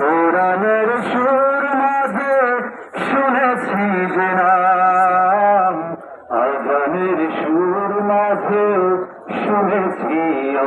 কোরআনের সুর মাঝে শুনেছি যে নাম আজানের সুর মাঝে শুনেছি ও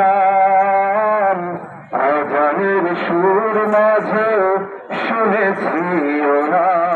নাম। আজানের সুর মাঝে শুনেছি ও নাম।